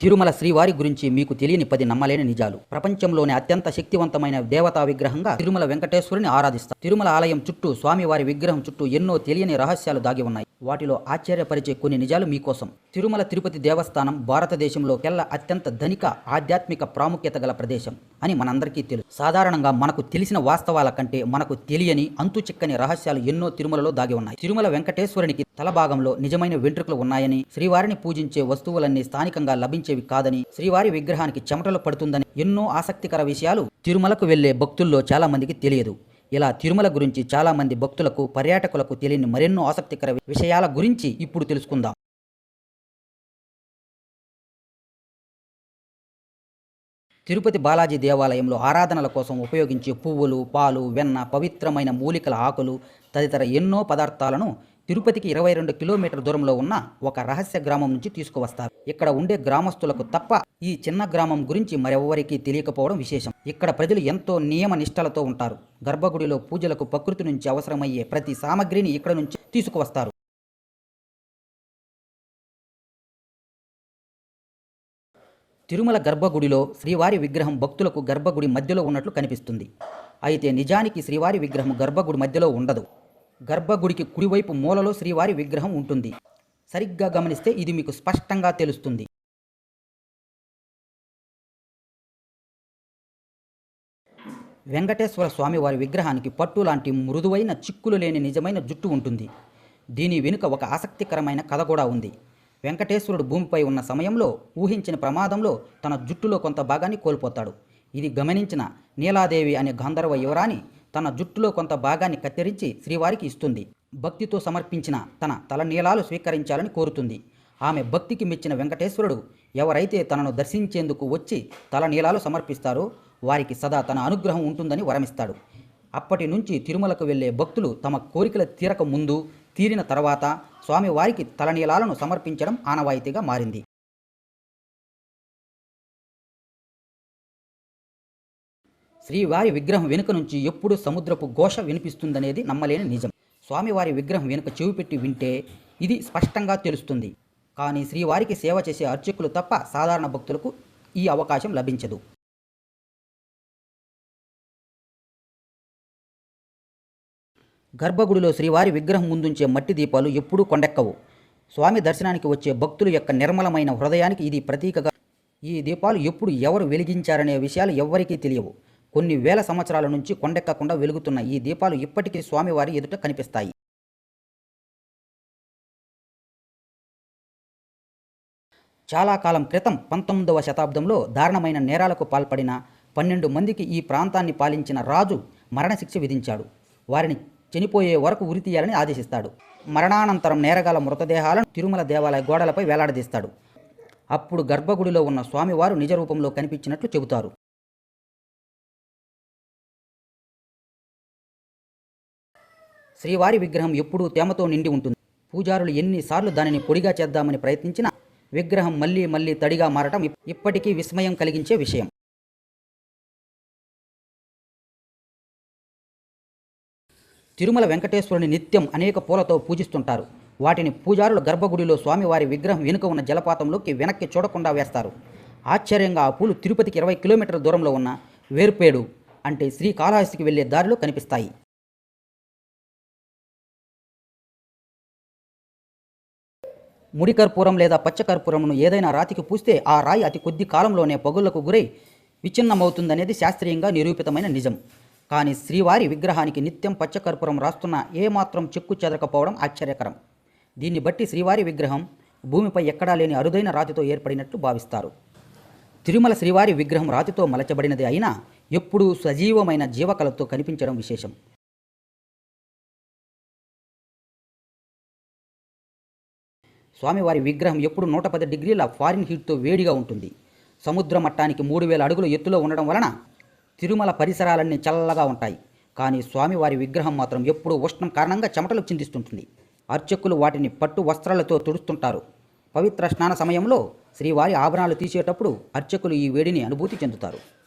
తిరుమల శ్రీవారి గురించి మీకు తెలియని పది నమ్మలేని నిజాలు. ప్రపంచంలోని అత్యంత శక్తివంతమైన దేవతా విగ్రహంగా తిరుమల వెంకటేశ్వరుని ఆరాధిస్తారు. తిరుమల ఆలయం చుట్టూ స్వామివారి విగ్రహం చుట్టూ ఎన్నో తెలియని రహస్యాలు దాగి ఉన్నాయి. వాటిలో ఆశ్చర్యపరిచే కొన్ని నిజాలు మీకోసం. తిరుమల తిరుపతి దేవస్థానం భారతదేశంలో కెల్ల అత్యంత ధనిక ఆధ్యాత్మిక ప్రాముఖ్యత గల ప్రదేశం అని మనందరికీ తెలుసు. సాధారణంగా మనకు తెలిసిన వాస్తవాల కంటే మనకు తెలియని అంతు చిక్కని రహస్యాలు ఎన్నో తిరుమలలో దాగి ఉన్నాయి. తిరుమల వెంకటేశ్వరునికి తల భాగంలో నిజమైన వెంట్రుకలు ఉన్నాయని శ్రీవారిని పూజించే వస్తువులన్నీ స్థానికంగా కనిపించేవి కాదని శ్రీవారి విగ్రహానికి చెమటలు పడుతుందని ఎన్నో ఆసక్తికర విషయాలు తిరుమలకు వెళ్ళే భక్తుల్లో చాలా మందికి తెలియదు. ఇలా తిరుమల గురించి చాలా మంది భక్తులకు పర్యాటకులకు తెలియని మరెన్నో ఆసక్తికర విషయాల గురించి ఇప్పుడు తెలుసుకుందాం. తిరుపతి బాలాజీ దేవాలయంలో ఆరాధనల కోసం ఉపయోగించే పువ్వులు పాలు వెన్న పవిత్రమైన మూలికల ఆకులు తదితర ఎన్నో పదార్థాలను తిరుపతికి ఇరవై రెండు కిలోమీటర్ దూరంలో ఉన్న ఒక రహస్య గ్రామం నుంచి తీసుకువస్తారు. ఇక్కడ ఉండే గ్రామస్తులకు తప్ప ఈ చిన్న గ్రామం గురించి మరెవ్వరికీ తెలియకపోవడం విశేషం. ఇక్కడ ప్రజలు ఎంతో నియమ నిష్టలతో ఉంటారు. గర్భగుడిలో పూజలకు ప్రకృతి నుంచి అవసరమయ్యే ప్రతి సామగ్రిని ఇక్కడ నుంచి తీసుకువస్తారు. తిరుమల గర్భగుడిలో శ్రీవారి విగ్రహం భక్తులకు గర్భగుడి మధ్యలో ఉన్నట్లు కనిపిస్తుంది. అయితే నిజానికి శ్రీవారి విగ్రహం గర్భగుడి మధ్యలో ఉండదు. గర్భగుడికి కుడివైపు మూలలో శ్రీవారి విగ్రహం ఉంటుంది. సరిగ్గా గమనిస్తే ఇది మీకు స్పష్టంగా తెలుస్తుంది. వెంకటేశ్వర స్వామి వారి విగ్రహానికి పట్టు లాంటి మృదువైన చిక్కులు లేని నిజమైన జుట్టు ఉంటుంది. దీని వెనుక ఒక ఆసక్తికరమైన కథ కూడా ఉంది. వెంకటేశ్వరుడు భూమిపై ఉన్న సమయంలో ఊహించిన ప్రమాదంలో తన జుట్టులో కొంత భాగాన్ని కోల్పోతాడు. ఇది గమనించిన నీలాదేవి అనే గంధర్వ యువరాణి తన జుట్టులో కొంత భాగాన్ని కత్తిరించి శ్రీవారికి ఇస్తుంది. భక్తితో సమర్పించిన తన తల నీలాలు స్వీకరించాలని కోరుతుంది. ఆమె భక్తికి మెచ్చిన వెంకటేశ్వరుడు ఎవరైతే తనను దర్శించేందుకు వచ్చి తల నీలాలు సమర్పిస్తారో వారికి సదా తన అనుగ్రహం ఉంటుందని వరమిస్తాడు. అప్పటి నుంచి తిరుమలకు వెళ్ళే భక్తులు తమ కోరికల తీరక ముందు తీరిన తర్వాత స్వామివారికి తలనీలాలను సమర్పించడం ఆనవాయితీగా మారింది. శ్రీవారి విగ్రహం వెనుక నుంచి ఎప్పుడు సముద్రపు ఘోష వినిపిస్తుందనేది నమ్మలేని నిజం. స్వామివారి విగ్రహం వెనుక చెవి పెట్టి వింటే ఇది స్పష్టంగా తెలుస్తుంది. కానీ శ్రీవారికి సేవ చేసే అర్చకులు తప్ప సాధారణ భక్తులకు ఈ అవకాశం లభించదు. గర్భగుడిలో శ్రీవారి విగ్రహం ముందుంచే మట్టి దీపాలు ఎప్పుడూ కొండెక్కవు. స్వామి దర్శనానికి వచ్చే భక్తుల యొక్క నిర్మలమైన హృదయానికి ఇది ప్రతీకగా. ఈ దీపాలు ఎప్పుడు ఎవరు వెలిగించారనే విషయాలు ఎవ్వరికీ తెలియవు. కొన్ని వేల సంవత్సరాల నుంచి కొండెక్కకుండా వెలుగుతున్న ఈ దీపాలు ఇప్పటికీ స్వామివారి ఎదుట కనిపిస్తాయి. చాలా కాలం క్రితం పంతొమ్మిదవ శతాబ్దంలో దారుణమైన నేరాలకు పాల్పడిన పన్నెండు మందికి ఈ ప్రాంతాన్ని పాలించిన రాజు మరణశిక్ష విధించాడు. వారిని చనిపోయే వరకు ఉరి తీయాలని ఆదేశిస్తాడు. మరణానంతరం నేరగాల మృతదేహాలను తిరుమల దేవాలయ గోడలపై వేలాడదీస్తాడు. అప్పుడు గర్భగుడిలో ఉన్న స్వామివారు నిజ రూపంలో కనిపించినట్లు చెబుతారు. శ్రీవారి విగ్రహం ఎప్పుడూ తేమతో నిండి ఉంటుంది. పూజారులు ఎన్నిసార్లు దానిని పొడిగా చేద్దామని ప్రయత్నించినా విగ్రహం మళ్ళీ మళ్ళీ తడిగా మారటం ఇప్పటికీ విస్మయం కలిగించే విషయం. తిరుమల వెంకటేశ్వరుని నిత్యం అనేక పూలతో పూజిస్తుంటారు. వాటిని పూజారులు గర్భగుడిలో స్వామివారి విగ్రహం వెనుక ఉన్న జలపాతంలోకి వెనక్కి చూడకుండా వేస్తారు. ఆశ్చర్యంగా ఆ పూలు తిరుపతికి ఇరవై కిలోమీటర్ల దూరంలో ఉన్న వేర్పేడు అంటే శ్రీకాళహస్తికి వెళ్ళే దారిలో కనిపిస్తాయి. ముడి కర్పూరం లేదా పచ్చ కర్పూరంను ఏదైనా రాతికి పూస్తే ఆ రాయి అతి కొద్ది కాలంలోనే పగుళ్ళకు గురై విచ్ఛిన్నమవుతుందనేది శాస్త్రీయంగా నిరూపితమైన నిజం. కానీ శ్రీవారి విగ్రహానికి నిత్యం పచ్చకర్పూరం రాస్తున్న ఏమాత్రం చెక్కు చెదరకపోవడం ఆశ్చర్యకరం. దీన్ని బట్టి శ్రీవారి విగ్రహం భూమిపై ఎక్కడా లేని అరుదైన రాతితో ఏర్పడినట్లు భావిస్తారు. తిరుమల శ్రీవారి విగ్రహం రాతితో మలచబడినది అయినా ఎప్పుడూ సజీవమైన జీవకళతో కనిపించడం విశేషం. స్వామివారి విగ్రహం ఎప్పుడు నూట పది డిగ్రీల ఫారిన్ హీట్తో వేడిగా ఉంటుంది. సముద్ర మట్టానికి మూడు వేల అడుగుల ఎత్తులో ఉండడం వలన తిరుమల పరిసరాలన్నీ చల్లగా ఉంటాయి. కానీ స్వామివారి విగ్రహం మాత్రం ఎప్పుడూ ఉష్ణం కారణంగా చెమటలు చిందిస్తుంటుంది. అర్చకులు వాటిని పట్టు వస్త్రాలతో తుడుస్తుంటారు. పవిత్ర స్నాన సమయంలో శ్రీవారి ఆభరణాలు తీసేటప్పుడు అర్చకులు ఈ వేడిని అనుభూతి చెందుతారు.